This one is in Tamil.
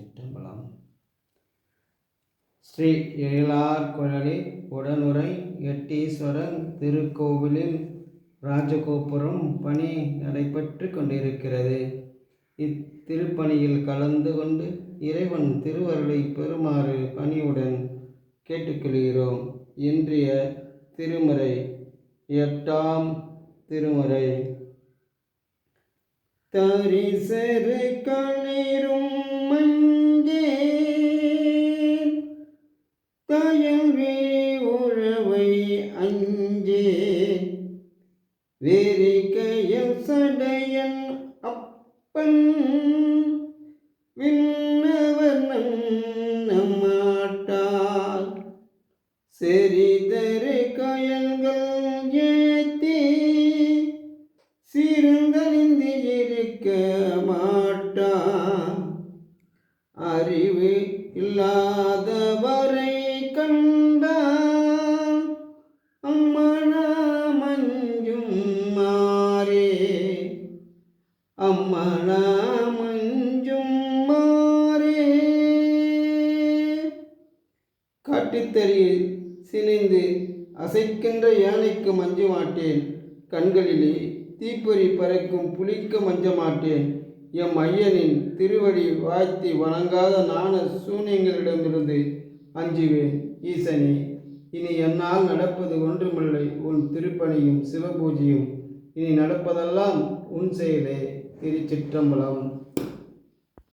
திருச்சிற்றம்பலம் ஸ்ரீ எழிலார் குழலி உடனுரை எட்டீஸ்வரன் திருக்கோவிலில் ராஜகோபுரம் பணி நடைபெற்று கொண்டிருக்கிறது. இத்திருப்பணியில் கலந்து கொண்டு இறைவன் திருவருளை பெறுமாறு பணியுடன் கேட்டுக்கொள்கிறோம். இன்றைய திருமுறை எட்டாம் திருமுறை. தரிசரு களிரும் தயவே உழவை அஞ்சே. வேரிக்கையில் சடையன் அப்பன். விண்ணவர் நம்மாட்டார் செறிதரு கயல்கள் ஏத்தி. சிறுந்தணிந்து இருக்க மாட்டான் அறிவு இல்லாத அம்மனா மஞ்சும் மாறே காட்டுத்தறியில் சினைந்து அசைக்கின்ற யானைக்கு மஞ்ச மாட்டேன். கண்களிலே தீப்பொறி பறக்கும் புலிக்கு மஞ்ச மாட்டேன். எம் ஐயனின் திருவடி வாழ்த்தி வணங்காத நாண சூனியங்களிடமிருந்து அஞ்சுவேன். ஈசனே இனி என்னால் நடப்பது ஒன்றுமில்லை. உன் திருப்பணியும் சிவபூஜையும் இனி நடப்பதெல்லாம் உன் செயலே திருச்சிற்றம்பலம்.